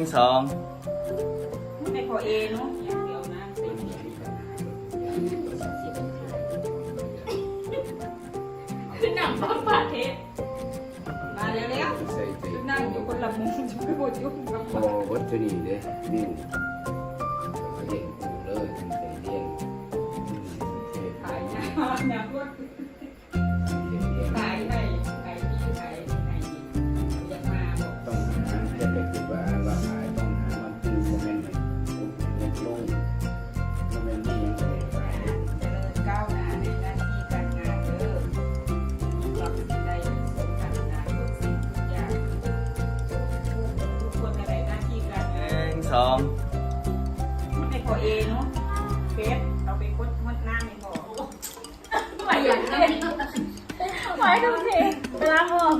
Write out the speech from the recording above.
งสองไม่พอเอเนาะอย่างเดียวนะเป็นขึ้นหนังฟ้าผ่าเทปมาแล้วแล้วใส่ใจนั่งอยู่คนละมุมจะไม่หมดยุ่งกับพอวัตถุนี้เด้นี่เลี้ยงกูเลยถึงใจเลี้ยงเลี้ยงขายยาเนี่ยพวกเลี้ยงเลี้ยงขายได้ขายที่ขายไหนอยากมาบอกต้องหาจะไปคิดว่า ไม่พอเอเนาะเฟสเอาไปกดมดหน้าไม่พอไหวอย่างนั้นไหวทุกทีเวลามอง